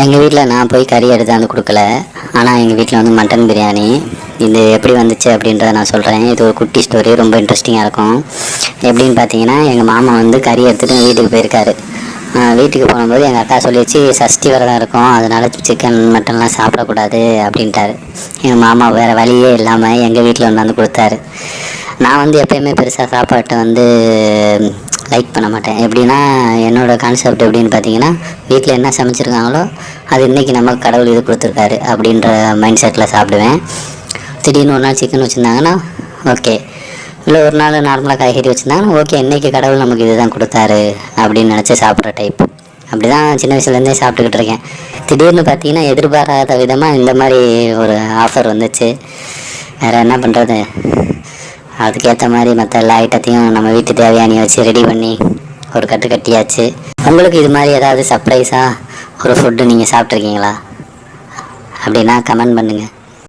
எங்கள் வீட்டில் நான் போய் கறி எடுத்து வந்து கொடுக்கல. ஆனால் எங்கள் வீட்டில் வந்து மட்டன் பிரியாணி. இது எப்படி வந்துச்சு அப்படின்றத நான் சொல்கிறேன் இது ஒரு குட்டி ஸ்டோரி ரொம்ப இன்ட்ரெஸ்டிங்காக இருக்கும். எப்படின்னு பார்த்தீங்கன்னா எங்கள் மாமா வந்து கறி எடுத்துகிட்டு வீட்டுக்கு போயிருக்காரு. வீட்டுக்கு போகும்போது எங்கள் அக்கா சொல்லிச்சு சஷ்டி விரதம் இருக்கும். அதனால் சிக்கன் மட்டன்லாம் சாப்பிடக்கூடாது அப்படின்ட்டாரு. எங்கள் மாமா வேறு வழியே இல்லாமல் எங்கள் வீட்டில் வந்து வந்து கொடுத்தாரு. நான் வந்து எப்பயுமே பெருசாக சாப்பாட்டை வந்து லைக் பண்ண மாட்டேன். எப்படின்னா என்னோடய கான்செப்ட் எப்படின்னு பார்த்தீங்கன்னா வீட்டில் என்ன சமைச்சிருக்காங்களோ அது இன்றைக்கி நமக்கு கடவுள் இது கொடுத்துருக்காரு அப்படின்ற மைண்ட் செட்டில் சாப்பிடுவேன். திடீர்னு ஒரு நாள் சிக்கன் வச்சுருந்தாங்கன்னா ஓகே இல்லை ஒரு நாள் நார்மலாக காய்கறி வச்சுருந்தாங்கன்னா ஓகே இன்றைக்கி கடவுள் நமக்கு இதுதான் கொடுத்தாரு அப்படின்னு நினச்சி சாப்பிட்ற டைப் அப்படி தான் சின்ன வயசுலேருந்தே சாப்பிட்டுக்கிட்டு இருக்கேன். திடீர்னு பார்த்தீங்கன்னா எதிர்பாராத விதமாக இந்த மாதிரி ஒரு ஆஃபர் வந்துச்சு. வேறு என்ன பண்ணுறது அதுக்கேற்ற மாதிரி மற்ற எல்லா ஐட்டத்தையும் நம்ம வீட்டு தேவையானி வச்சு ரெடி பண்ணி ஒரு கட்டு கட்டியாச்சு. உங்களுக்கு இது மாதிரி ஏதாவது சர்ப்ரைஸாக ஒரு ஃபுட்டு நீங்கள் சாப்பிட்ருக்கீங்களா அப்படின்னா கமெண்ட் பண்ணுங்கள்